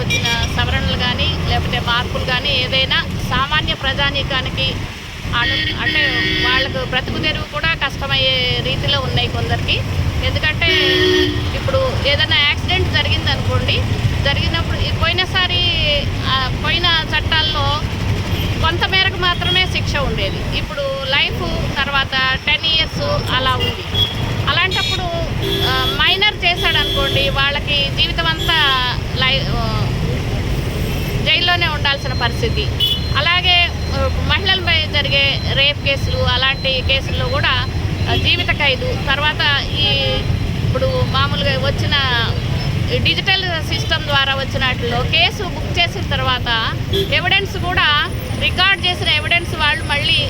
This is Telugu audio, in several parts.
తీసుకొచ్చిన సవరణలు కానీ లేకపోతే మార్పులు కానీ ఏదైనా సామాన్య ప్రజానీకానికి అను అంటే వాళ్ళకు బ్రతుకు తెరువు కూడా కష్టమయ్యే రీతిలో ఉన్నాయి కొందరికి. ఎందుకంటే ఇప్పుడు ఏదైనా యాక్సిడెంట్ జరిగింది అనుకోండి జరిగినప్పుడు పోయినసారి పోయిన చట్టాల్లో కొంతమేరకు మాత్రమే శిక్ష ఉండేది. ఇప్పుడు లైఫ్ తర్వాత టెన్ ఇయర్స్ అలా ఉంది. అలాంటప్పుడు మైనర్ చేశాడనుకోండి వాళ్ళకి జీవితం అంతా ఉండాల్సిన పరిస్థితి. అలాగే మహిళలపై జరిగే రేప్ కేసులు అలాంటి కేసుల్లో కూడా జీవిత ఖైదు తర్వాత ఈ ఇప్పుడు మామూలుగా వచ్చిన డిజిటల్ సిస్టమ్ ద్వారా వచ్చిన వాటిలో కేసు బుక్ చేసిన తర్వాత ఎవిడెన్స్ కూడా రికార్డ్ చేసిన ఎవిడెన్స్ వాళ్ళు మళ్ళీ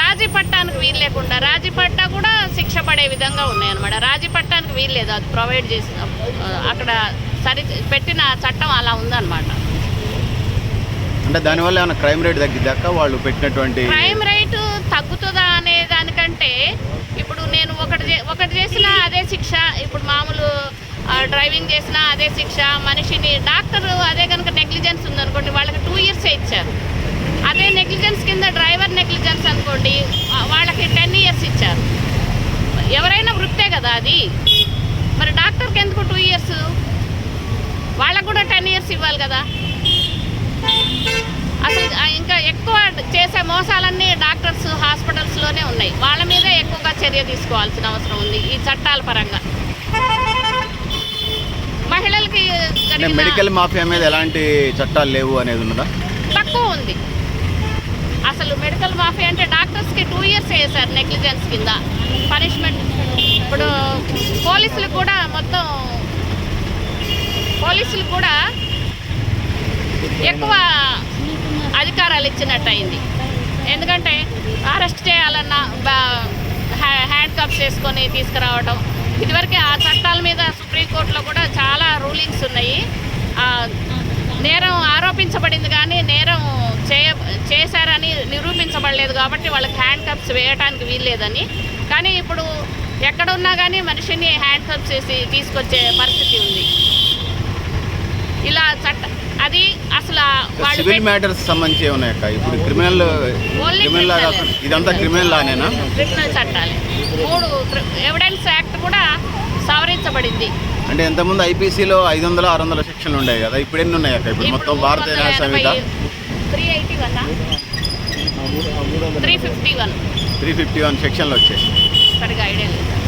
రాజీ పట్టానికి వీలు లేకుండా రాజీ పట్టా కూడా శిక్ష పడే విధంగా ఉన్నాయన్నమాట. రాజీ పట్టానికి వీలు లేదు అది ప్రొవైడ్ చేసిన అక్కడ సరి పెట్టిన చట్టం అలా ఉందన్నమాట. అంటే దానివల్ల ఏమైనా క్రైమ్ రేట్ తగ్గిద్దాక వాళ్ళు పెట్టినటువంటి క్రైమ్ రేటు తగ్గుతుందా అనే దానికంటే ఇప్పుడు నేను ఒకటి ఒకటి చేసినా అదే శిక్ష ఇప్పుడు మామూలు డ్రైవింగ్ చేసినా అదే శిక్ష మనిషిని డాక్టర్ అదే కనుక నెగ్లిజెన్స్ ఉందనుకోండి వాళ్ళకి టూ ఇయర్స్ ఇచ్చారు. అదే నెగ్లిజెన్స్ కింద డ్రైవర్ నెగ్లిజెన్స్ అనుకోండి వాళ్ళకి టెన్ ఇయర్స్ ఇచ్చారు. ఎవరైనా వృత్తే కదా అది. మరి డాక్టర్కి ఎందుకు టూ ఇయర్స్? వాళ్ళకు కూడా టెన్ ఇయర్స్ ఇవ్వాలి కదా. అసలు ఇంకా ఎక్కువ చేసే మోసాలన్నీ డాక్టర్స్ హాస్పిటల్స్లోనే ఉన్నాయి. వాళ్ళ మీదే ఎక్కువగా చర్య తీసుకోవాల్సిన అవసరం ఉంది ఈ చట్టాల పరంగా. మహిళలకి మెడికల్ మాఫియా మీద ఎలాంటి చట్టాలు లేవు అనేది ఉన్నదా? తక్కువ ఉంది. అసలు మెడికల్ మాఫియా అంటే డాక్టర్స్కి టూ ఇయర్స్ వేసారు నెగ్లిజెన్స్ కింద. పనిష్మెంట్ ఇప్పుడు పోలీసులకు కూడా మొత్తం పోలీసులకు కూడా ఎక్కువ అధికారాలు ఇచ్చినట్టు అయింది ఎందుకంటే అరెస్ట్ చేయాలన్నా బా- హ్యాండ్ కప్స్ చేసుకొని తీసుకురావడం ఇదివరకే ఆ చట్టాల మీద సుప్రీంకోర్టులో కూడా చాలా రూలింగ్స్ ఉన్నాయి. నేరం ఆరోపించబడింది కానీ నేరం చేయ చేశారని నిరూపించబడలేదు కాబట్టి వాళ్ళకి హ్యాండ్ కప్స్ వేయడానికి వీల్లేదని. కానీ ఇప్పుడు ఎక్కడున్నా కానీ మనిషిని హ్యాండ్ కప్స్ చేసి తీసుకొచ్చే పరిస్థితి ఉంది. ఇలా చట్ట అది అసలు సివిల్ మ్యాటర్స్ సంబంధించి ఉన్నాయి అక్క? ఇప్పుడు క్రిమినల్ క్రిమినల్ ఇదంతా క్రిమినల్ లానేనా? క్రిమినల్ చట్టాలే. మూడు ఎవిడెన్స్ యాక్ట్ కూడా సవరించబడింది. అంటే ఇంతకుముందు ఐపీసీలో ఐదు వందల ఆరు వందల సెక్షన్లు ఉన్నాయి కదా? ఇప్పుడు ఎన్ని ఉన్నాయి అక్క? ఇప్పుడు మొత్తం Bharat Nyaya Sanhita three eighty one three fifty one three fifty one సెక్షన్లు వచ్చేసి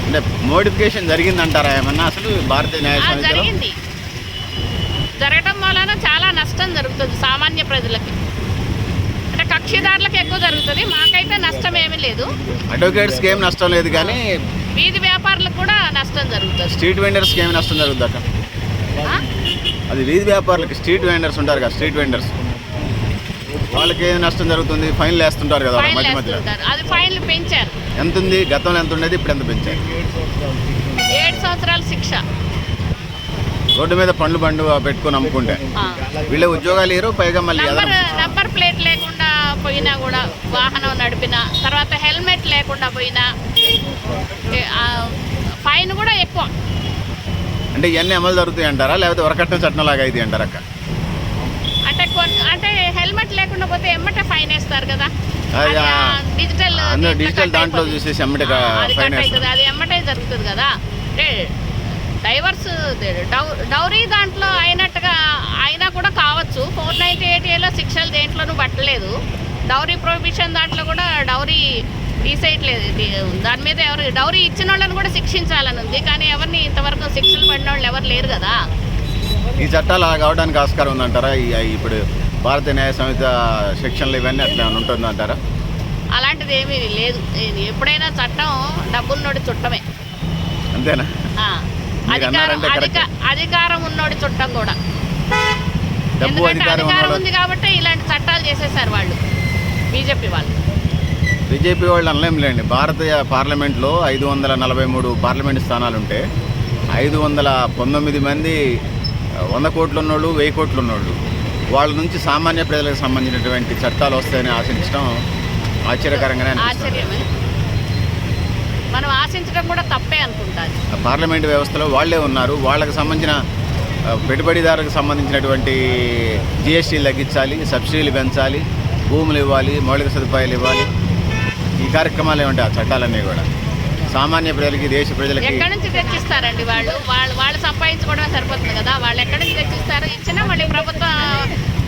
అంటే మోడిఫికేషన్ జరిగిందంటారా ఏమన్నా? అసలు భారతీయ న్యాయ జరిగింది. జరగటం వలన చాలా నష్టం జరుగుతుంది సామాన్య ప్రజలకి. అంటే కక్షిదారులకు ఎక్కువ జరుగుతుంది. మాకైతే నష్టం ఏమీ లేదు అడ్వకేట్స్కి ఏం నష్టం లేదు కానీ వీధి వ్యాపారులకు కూడా నష్టం జరుగుతుంది. స్ట్రీట్ వెండర్స్కి ఏమి నష్టం అక్క ఆ? అది వీధి వ్యాపారులకి స్ట్రీట్ వెండర్స్ ఉంటారు కదా స్ట్రీట్ వెండర్స్. వాళ్ళకి ఏం నష్టం జరుగుతుంది? ఫైన్లు వేస్తుంటారు కదా మధ్య మధ్యలో. వేస్తుంటారు. అది ఫైన్లు పెంచారు. ఎంత ఉంది గతంలో ఎంత ఉండేది? ఇప్పుడు ఎంత పెంచారు? ఏడు సంవత్సరాల శిక్ష. రోడ్డు మీద పండ్లు బండు పెట్టుకొని అమ్ముకుంటే. వీళ్ళే ఉద్యోగాలు లేరు పైగా మళ్ళీ నంబర్ ప్లేట్ లేకుండా పోయినా కూడా వాహనం నడిపినా తర్వాత హెల్మెట్ లేకుండా పోయినా ఫైన్ కూడా ఎక్కువ. అంటే ఇవన్నీ అమలు జరుగుతాయి అంటారా? లేకపోతే వరకట్న చట్టం లాగా అయితే అంటారా అక్క? అంటే అంటే హెల్మెట్ లేకుండా పోతే ఎమ్మటే ఫైన్ వేస్తారు కదా. డిజిటల్ డిజిటల్ దాంట్లో. చూసేసి ఎమ్మటే అది ఎమ్మటే జరుగుతుంది కదా. డైవర్స్ డౌరీ దాంట్లో అయినట్టుగా అయినా కూడా కావచ్చు. ఫోర్ నైంటీ ఎయిట్ ఏలో శిక్షలు దేంట్లోనూ పట్టలేదు. డౌరీ ప్రొహిబిషన్ దాంట్లో కూడా డౌరీ తీసేయట్లేదు. దాని మీద ఎవరు డౌరీ ఇచ్చిన వాళ్ళని కూడా శిక్షించాలని ఉంది. కానీ ఎవరిని ఇంతవరకు శిక్షలు పడిన వాళ్ళు ఎవరు లేరు కదా. ఈ చట్టాలు అలా కావడానికి ఆస్కారం ఉందంటారా? ఇప్పుడు భారతీయ న్యాయ సంహిత సెక్షన్లు ఇవన్నీ అట్లా ఉంటుందంటారా? అలాంటిది ఏమీ లేదు. ఎప్పుడైనా చట్టం డబ్బున్నోడి చుట్టమే. అంతేనా? అధికారం ఉన్నోడి చుట్టం కూడా. డబ్బు ఎందుకంటే అధికారం ఉంది కాబట్టి ఇలాంటి చట్టాలు చేసేసారు వాళ్ళు. బీజేపీ వాళ్ళు. బీజేపీ వాళ్ళు అనలేంలేండి భారతీయ పార్లమెంట్లో ఐదు వందల నలభై మూడు పార్లమెంట్ స్థానాలు ఉంటే ఐదు వందల పంతొమ్మిది మంది వంద కోట్లు ఉన్నోళ్ళు వెయ్యి కోట్లు ఉన్నోళ్ళు వాళ్ళ నుంచి సామాన్య ప్రజలకు సంబంధించినటువంటి చట్టాలు వస్తాయని ఆశించడం ఆశ్చర్యకరంగానే అనిపిస్తుంది. ఆశ్చర్యమే. మనం ఆశించడం కూడా తప్పే అనుకుంటాను పార్లమెంట్ వ్యవస్థలో వాళ్ళే ఉన్నారు. వాళ్ళకి సంబంధించిన పెట్టుబడిదారులకు సంబంధించినటువంటి జిఎస్టీలు తగ్గించాలి సబ్సిడీలు పెంచాలి భూములు ఇవ్వాలి మౌలిక సదుపాయాలు ఇవ్వాలి. ఈ కార్యక్రమాలు ఏమంటే ఆ చట్టాలన్నీ కూడా. సామాన్య ప్రజలకి దేశ ప్రజలకి ఎక్కడి నుంచి తెచ్చిస్తారండి వాళ్ళు? వాళ్ళు వాళ్ళు సంపాదించుకోవడమే సరిపోతుంది కదా. వాళ్ళు ఎక్కడి నుంచి తెచ్చిస్తారు ఇచ్చినా మళ్ళీ ప్రభుత్వ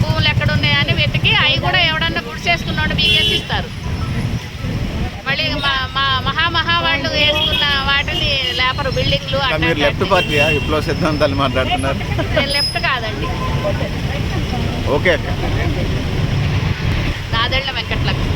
భూములు ఎక్కడ ఉన్నాయని వెతికి అవి కూడా ఎవడన్నా గుడి చేసుకున్నాడు మీకేసి ఇస్తారు మళ్ళీ మా మహామహా వాళ్ళు వేసుకున్న వాటిని లేపరు బిల్డింగ్లు మీరు లెఫ్ట్ పార్టీయా విప్లవ సిద్ధాంతాలు మాట్లాడుతున్నారు. లెఫ్ట్ కాదండి. ఓకే అక్క. నాదెళ్ళ వెంకట్లకు